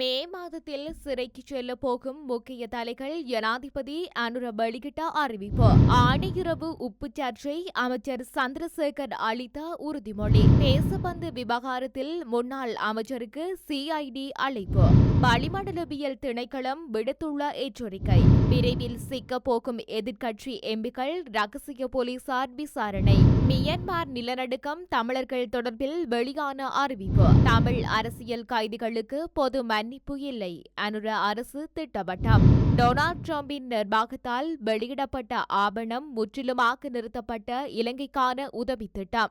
மே மாதத்தில் சிறைக்கு செல்ல போகும் முக்கிய தலைகள் ஜனாதிபதி அனுர பலிகிட்டா அறிவிப்பு. ஆணையிரவு உப்பு சர்ச்சை அமைச்சர் சந்திரசேகர் அளித்த உறுதிமொழி. தேசபந்து விவகாரத்தில் முன்னாள் அமைச்சருக்கு சிஐடி அழைப்பு. வளிமண்டலவியல் திணைக்களம் விடுத்துள்ள எச்சரிக்கை. விரைவில் சிக்க போகும் எதிர்க்கட்சி எம்பிக்கள் ரகசிய போலீசார் விசாரணை. மியன்மார் நிலநடுக்கம் தமிழர்கள் தொடர்பில் வெளியான அறிவிப்பு. தமிழ் அரசியல் கைதிகளுக்கு பொது மன்னிப்பு இல்லை. அனுர அரசு திட்டவட்டம். டொனால்ட் டிரம்பின் நிர்வாகத்தால் வெளியிடப்பட்ட ஆவணம் முற்றிலுமாக நிறுத்தப்பட்ட இலங்கைக்கான உதவி திட்டம்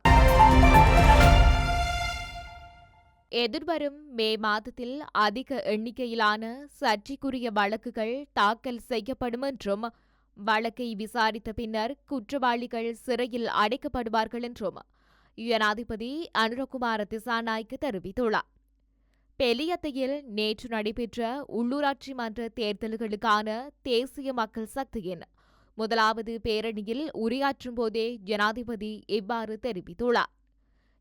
எதிர்வரும் மே மாதத்தில் அதிக எண்ணிக்கையிலான சர்ச்சைக்குரிய வழக்குகள் தாக்கல் செய்யப்படும் என்றும் வழக்கை விசாரித்த பின்னர் குற்றவாளிகள் சிறையில் அடைக்கப்படுவார்கள் என்றும் ஜனாதிபதி அனுரகுமார திசாநாய்க்கு தெரிவித்துள்ளார். பெலியத்தையில் நேற்று நடைபெற்ற உள்ளூராட்சி மன்ற தேர்தல்களுக்கான தேசிய மக்கள் சக்தியின் முதலாவது பேரணியில் உரையாற்றும் போதே ஜனாதிபதி இவ்வாறு தெரிவித்துள்ளார்.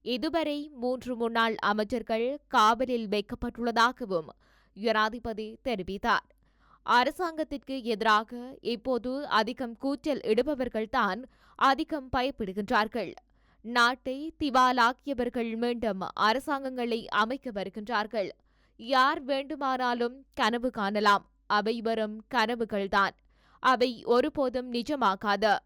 இதுவரை மூன்று முன்னாள் அமைச்சர்கள் காவலில் வைக்கப்பட்டுள்ளதாகவும் ஜனாதிபதி தெரிவித்தார். அரசாங்கத்திற்கு எதிராக இப்போது அதிகம் கூச்சல் இடுபவர்கள்தான் அதிகம் பயப்படுகின்றார்கள். நாட்டை திவாலாக்கியவர்கள் மீண்டும் அரசாங்கங்களை அமைக்க வருகின்றார்கள். யார் வேண்டுமானாலும் கனவு காணலாம். அவை வரும் கனவுகள்தான். அவை ஒருபோதும் நிஜமாகாது.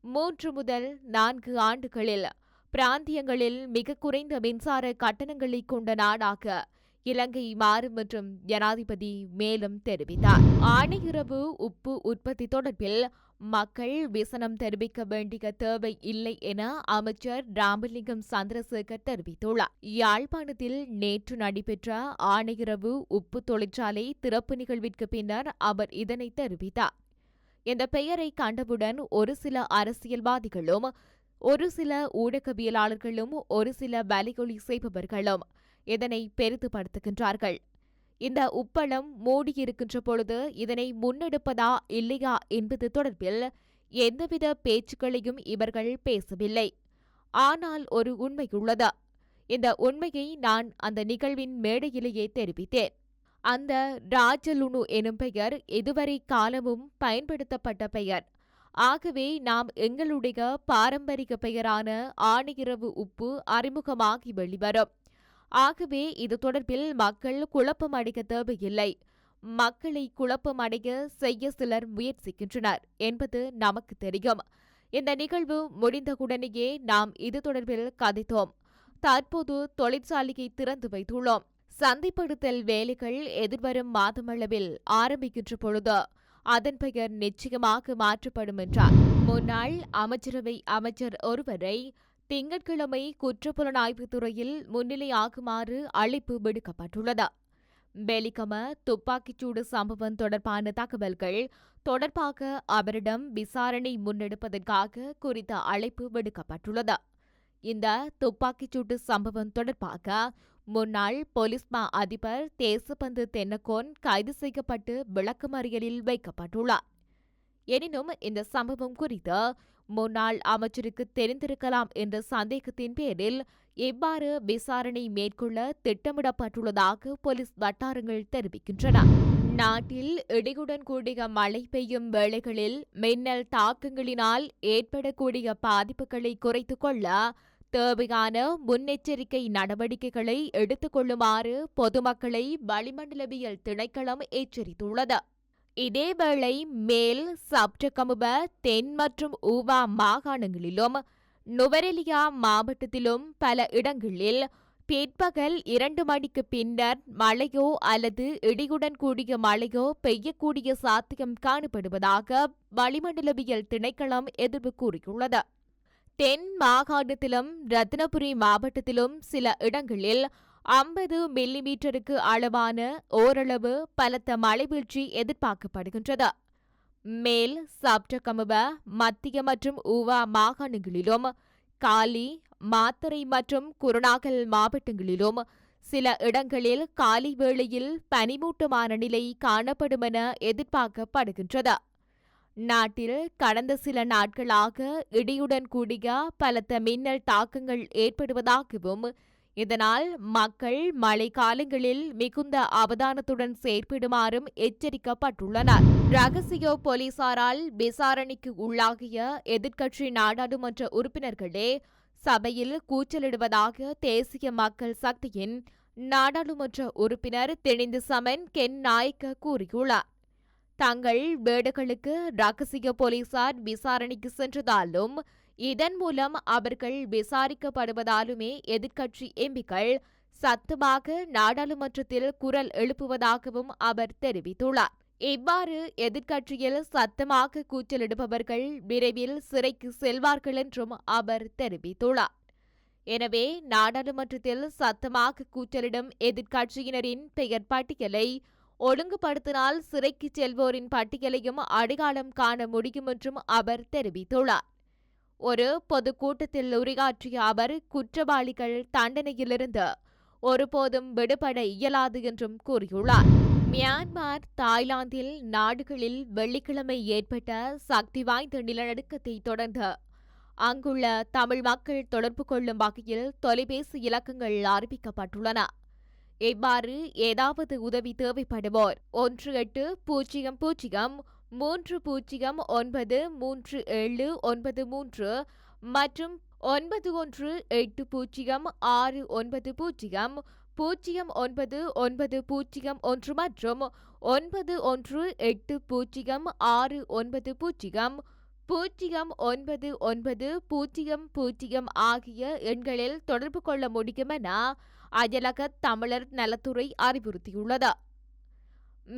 மூன்று முதல் நான்கு ஆண்டுகளில் பிராந்தியங்களில் மிக குறைந்த மின்சார கட்டணங்களை கொண்ட நாடாக இலங்கை மாறும் என்றும் ஜனாதிபதி மேலும் தெரிவித்தார். ஆணையுறவு உப்பு உற்பத்தி தொடர்பில் மக்கள் விசனம் தெரிவிக்க வேண்டிய தேவை இல்லை என அமைச்சர் ராமலிங்கம் சந்திரசேகர் தெரிவித்துள்ளார். யாழ்ப்பாணத்தில் நேற்று நடைபெற்ற ஆணையுறவு உப்பு தொழிற்சாலை திறப்பு நிகழ்விற்கு பின்னர் அவர் இதனை தெரிவித்தார். இந்த பெயரை கண்டவுடன் ஒரு சில அரசியல்வாதிகளும் ஒரு சில ஊடகவியலாளர்களும் ஒரு சில வலிகொலி செய்பவர்களும் இதனை பெரிதுபடுத்துகின்றார்கள். இந்த உப்பளம் மூடியிருக்கின்ற பொழுது இதனை முன்னெடுப்பதா இல்லையா என்பது தொடர்பில் எந்தவித பேச்சுக்களையும் இவர்கள் பேசவில்லை. ஆனால் ஒரு உண்மை உள்ளது. இந்த உண்மையை நான் அந்த நிகழ்வின் மேடையிலேயே தெரிவித்தேன். அந்த ராஜலுணு எனும் பெயர் இதுவரை காலமும் பயன்படுத்தப்பட்ட பெயர். ஆகவே நாம் எங்களுடைய பாரம்பரிய பெயரான ஆணையிரவு உப்பு அறிமுகமாகி வெளிவரும். ஆகவே இது தொடர்பில் மக்கள் குழப்பம் அடைக்க தேவையில்லை. மக்களை குழப்பம் அடைய செய்ய சிலர் முயற்சிக்கின்றனர் என்பது நமக்கு தெரியும். இந்த நிகழ்வு முடிந்தவுடனேயே நாம் இது தொடர்பில் கதைத்தோம். தற்போது தொழிற்சாலையை திறந்து வைத்துள்ளோம். சந்தைப்படுத்தல் வேலைகள் எதிர்வரும் மாதமளவில் ஆரம்பிக்கின்ற பொழுது அதன் பெயர் நிச்சயமாக மாற்றப்படும் என்றார். முன்னாள் அமைச்சரவை அமைச்சர் ஒருவரை திங்கட்கிழமை குற்றப்புலனாய்வு துறையில் முன்னிலையாகுமாறு அழைப்பு விடுக்கப்பட்டுள்ளது. பெலிகம துப்பாக்கிச்சூடு சம்பவம் தொடர்பான தகவல்கள் தொடர்பாக அவரிடம் விசாரணை முன்னெடுப்பதற்காக குறித்த அழைப்பு விடுக்கப்பட்டுள்ளது. இந்த துப்பாக்கிச்சூட்டு சம்பவம் தொடர்பாக முன்னாள் போலீஸ் மா அதிபர் தேசபந்து தென்னகோன் கைது செய்யப்பட்டு விளக்கமறியலில் வைக்கப்பட்டுள்ளார். எனினும் இந்த சம்பவம் குறித்து முன்னாள் அமைச்சருக்கு தெரிந்திருக்கலாம் என்ற சந்தேகத்தின் பேரில் எவ்வாறு விசாரணை மேற்கொள்ள திட்டமிடப்பட்டுள்ளதாக போலீஸ் வட்டாரங்கள் தெரிவிக்கின்றன. நாட்டில் இடியுடன் கூடிய மழை பெய்யும் வேளைகளில் மின்னல் தாக்கங்களினால் ஏற்படக்கூடிய பாதிப்புகளை குறைத்துக் கொள்ள தேவையான முன்னெச்சரிக்கை நடவடிக்கைகளை எடுத்துக் கொள்ளுமாறு பொதுமக்களை வளிமண்டலவியல் திணைக்களம் எச்சரித்துள்ளது. இதேவேளை மேல் சப்டகமுப தென் மற்றும் ஊவா மாகாணங்களிலும் நுவரெலியா மாவட்டத்திலும் பல இடங்களில் பிற்பகல் இரண்டு மணிக்கு பின்னர் மழையோ அல்லது இடியுடன் கூடிய மழையோ பெய்யக்கூடிய சாத்தியம் காணப்படுவதாக வளிமண்டலவியல் திணைக்களம் எதிர்ப்பு கூறியுள்ளது. தென் மாகாணத்திலும் ரத்னபுரி மாவட்டத்திலும் சில இடங்களில் ஐம்பது மில்லிமீட்டருக்கு அளவான ஓரளவு பலத்த மழைவீழ்ச்சி எதிர்பார்க்கப்படுகின்றது. மேல் சப்டகமுவ மத்திய மற்றும் ஊவா மாகாணங்களிலும் காலி மாத்தரை மற்றும் குருணாகல் மாவட்டங்களிலும் சில இடங்களில் காலை வேளையில் பனிமூட்டமான நிலை காணப்படும் என எதிர்பார்க்கப்படுகின்றது. நாட்டில் கடந்த சில நாட்களாக இடியுடன் கூடிய பலத்த மின்னல் தாக்கங்கள் ஏற்படுவதாகவும் இதனால் மக்கள் மழை காலங்களில் மிகுந்த அவதானத்துடன் செயற்படுமாறும் எச்சரிக்கப்பட்டுள்ளனர். ரகசிய போலீசாரால் விசாரணைக்கு உள்ளாகிய எதிர்க்கட்சி நாடாளுமன்ற உறுப்பினர்களே சபையில் கூச்சலிடுவதாக தேசிய மக்கள் சக்தியின் நாடாளுமன்ற உறுப்பினர் திணிந்து சமன் கென் நாயக்க கூறியுள்ளார். தங்கள் வீடுகளுக்கு ரகசிய போலீசார் விசாரணைக்கு சென்றதாலும் இதன் மூலம் அவர்கள் விசாரிக்கப்படுவதாலுமே எதிர்க்கட்சி எம்பிக்கள் சத்தமாக நாடாளுமன்றத்தில் குரல் எழுப்புவதாகவும் அவர் தெரிவித்துள்ளார். இவ்வாறு எதிர்க்கட்சியில் சத்தமாக கூச்சலிடுபவர்கள் விரைவில் சிறைக்கு செல்வார்கள் என்றும் அவர் தெரிவித்துள்ளார். எனவே நாடாளுமன்றத்தில் சத்தமாக கூச்சலிடும் எதிர்க்கட்சியினரின் பெயர் பட்டியலை ஒழுங்குபடுத்தினால் சிறைக்கு செல்வோரின் பட்டியலையும் அடையாளம் காண முடியும் என்றும் அவர் தெரிவித்துள்ளார். ஒரு பொதுக்கூட்டத்தில் உரையாற்றிய அவர் குற்றவாளிகள் தண்டனையிலிருந்து ஒருபோதும் விடுபட இயலாது என்றும் கூறியுள்ளார். மியான்மர் தாய்லாந்தில் நாடுகளில் வெள்ளிக்கிழமை ஏற்பட்ட சக்தி வாய்ந்த நிலநடுக்கத்தை தொடர்ந்து அங்குள்ள தமிழ் மக்கள் தொடர்பு கொள்ளும் வகையில் தொலைபேசி இலக்கங்கள் அறிவிக்கப்பட்டுள்ளன இவ்வாறு ஏதாவது உதவி தேவைப்படுவோர்? ஒன்று எட்டு பூஜ்ஜியம் பூஜ்ஜியம் மூன்று பூஜ்ஜியம் ஒன்பது மூன்று ஏழு ஒன்பது மூன்று மற்றும் ஒன்பது ஒன்று எட்டு பூஜ்ஜியம் ஆறு ஒன்பது பூஜ்ஜியம் பூஜ்ஜியம் ஒன்பது ஒன்பது பூஜ்ஜியம் ஒன்று மற்றும் ஒன்பது ஒன்று எட்டு பூஜ்ஜியம் ஆறு ஒன்பது பூஜ்ஜியம் பூஜ்ஜியம் ஒன்பது ஒன்பது பூஜ்ஜியம் பூஜ்ஜியம் ஆகிய எண்களில் தொடர்பு கொள்ள முடியும் என அயலக தமிழர் நலத்துறை அறிவுறுத்தியுள்ளது.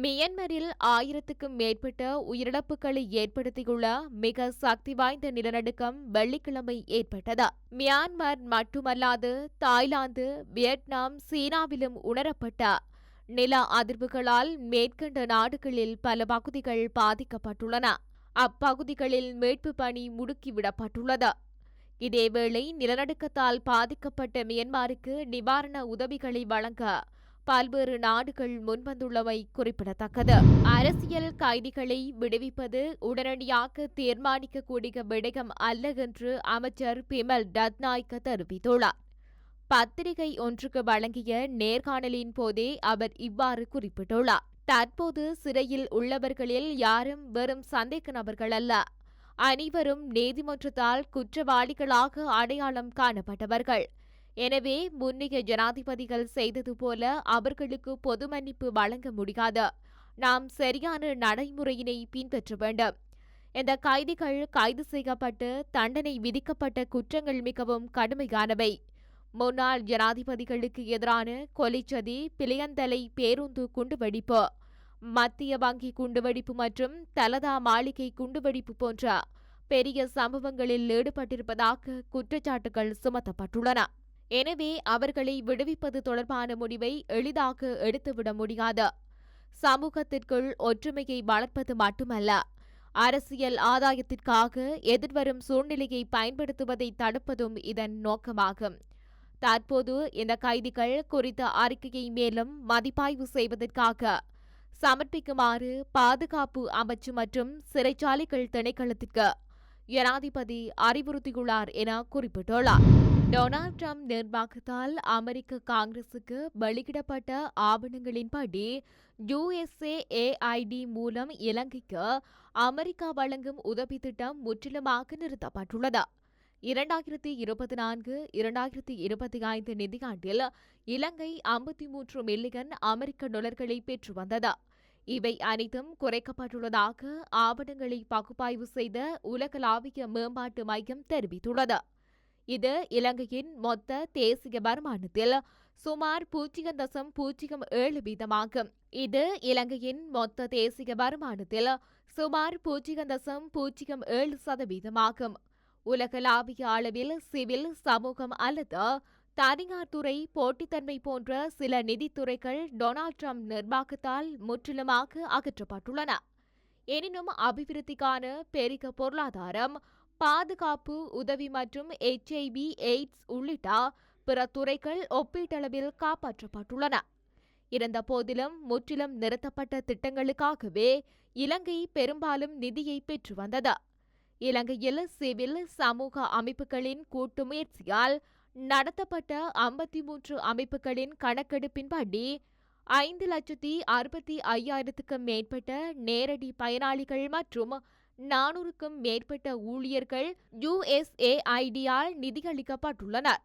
மியன்மரில் ஆயிரத்துக்கும் மேற்பட்ட உயிரிழப்புகளை ஏற்படுத்தியுள்ள மிக சக்தி வாய்ந்த நிலநடுக்கம் வெள்ளிக்கிழமை ஏற்பட்டது. மியான்மர் மட்டுமல்லாது தாய்லாந்து வியட்நாம் சீனாவிலும் உணரப்பட்ட நில அதிர்வுகளால் மேற்கண்ட நாடுகளில் பல பகுதிகள் பாதிக்கப்பட்டுள்ளன. அப்பகுதிகளில் மீட்பு பணி முடுக்கிவிடப்பட்டுள்ளது. இதேவேளை நிலநடுக்கத்தால் பாதிக்கப்பட்ட மியன்மாருக்கு நிவாரண உதவிகளை வழங்க பல்வேறு நாடுகள் முன்வந்துள்ளமை குறிப்பிடத்தக்கது. அரசியல் கைதிகளை விடுவிப்பது உடனடியாக தீர்மானிக்கக்கூடிய விடயம் அல்ல என்று அமைச்சர் பிமல் டத்நாயக்க தெரிவித்துள்ளார். பத்திரிகை ஒன்றுக்கு வழங்கிய நேர்காணலின் போதே அவர் இவ்வாறு குறிப்பிட்டுள்ளார். தற்போது சிறையில் உள்ளவர்களில் யாரும் வெறும் சந்தேக நபர்கள் அல்ல. அனைவரும் நீதிமன்றத்தால் குற்றவாளிகளாக அடையாளம் காணப்பட்டவர்கள். எனவே முன்னைய ஜனாதிபதிகள் செய்தது போல அவர்களுக்கு பொது மன்னிப்பு வழங்க முடியாது. நாம் சரியான நடைமுறையினை பின்பற்ற வேண்டும். இந்த கைதிகள் கைது செய்யப்பட்டு தண்டனை விதிக்கப்பட்ட குற்றங்கள் மிகவும் கடுமையானவை. முன்னாள் ஜனாதிபதிகளுக்கு எதிரான கொலைச்சதி பிளையந்தலை பேருந்து குண்டுவெடிப்பு மத்திய வங்கி குண்டுவெடிப்பு மற்றும் தலதா மாளிகை குண்டுவெடிப்பு போன்ற பெரிய சம்பவங்களில் ஈடுபட்டிருப்பதாக குற்றச்சாட்டுகள் சுமத்தப்பட்டுள்ளன. எனவே அவர்களை விடுவிப்பது தொடர்பான முடிவை எளிதாக எடுத்துவிட முடியாது. சமூகத்திற்குள் ஒற்றுமையை வளர்ப்பது மட்டுமல்ல அரசியல் ஆதாயத்திற்காக எதிர்வரும் சூழ்நிலையை பயன்படுத்துவதை தடுப்பதும் இதன் நோக்கமாகும். தற்போது இந்த கைதிகள் குறித்த அறிக்கையை மேலும் மதிப்பாய்வு செய்வதற்காக சமர்ப்பிக்குமாறு பாதுகாப்பு அமைச்சு மற்றும் சிறைச்சாலைகள் திணைக்களத்திற்கு ஜனாதிபதி அறிவுறுத்தியுள்ளார் என குறிப்பிட்டுள்ளார். டொனால்ட் ட்ரம்ப் நிர்வாகத்தால் அமெரிக்க காங்கிரசுக்கு வெளியிடப்பட்ட ஆவணங்களின்படி யுஎஸ்ஏ ஏஐடி மூலம் இலங்கைக்கு அமெரிக்கா வழங்கும் உதவி திட்டம் முற்றிலுமாக நிறுத்தப்பட்டுள்ளது. இரண்டாயிரத்தி இருபத்தி நான்கு இரண்டாயிரத்தி இருபத்தி ஐந்து நிதியாண்டில் இலங்கை ஐம்பத்தி மூன்று மில்லியன் அமெரிக்க டொலர்களை பெற்று வந்தது. இவை அனைத்தும் குறைக்கப்பட்டுள்ளதாக ஆவணங்களை பகுப்பாய்வு செய்த உலகளாவிய மேம்பாட்டு மையம் தெரிவித்துள்ளது. இது இலங்கையின் மொத்த தேசிய வருமானத்தில் சுமார் பூஜ்ஜியம் தசம் பூஜ்ஜியம் ஏழு வீதமாகும். இது இலங்கையின் மொத்த தேசிய வருமானத்தில் சுமார் பூஜ்ஜியம் தசம் பூஜ்ஜியம் ஏழு சதவீதமாகும். உலகளாவிய அளவில் சிவில் சமூகம் அல்லது தனியார் துறை போட்டித்தன்மை போன்ற சில நிதித்துறைகள் டொனால்ட் ட்ரம்ப் நிர்வாகத்தால் முற்றிலுமாக அகற்றப்பட்டுள்ளன. எனினும் அபிவிருத்திக்கான பெருக பொருளாதாரம் பாதுகாப்பு உதவி மற்றும் எச்ஐவி எய்ட்ஸ் உள்ளிட்ட பிற துறைகள் ஒப்பீட்டளவில் காப்பாற்றப்பட்டுள்ளன. இருந்த போதிலும் முற்றிலும் நிறுத்தப்பட்ட திட்டங்களுக்காகவே இலங்கை பெரும்பாலும் நிதியை பெற்று வந்தது. இலங்கையில் சிவில் சமூக அமைப்புகளின் கூட்டு முயற்சியால் நடத்தப்பட்ட ஐம்பத்தி மூன்று அமைப்புகளின் கணக்கெடுப்பின்படி ஐந்து லட்சத்தி அறுபத்தி ஐயாயிரத்துக்கும் மேற்பட்ட நேரடி பயனாளிகள் மற்றும் நானூறுக்கும் மேற்பட்ட ஊழியர்கள் யுஎஸ்ஏஐடியால் நிதியளிக்கப்பட்டுள்ளனர்.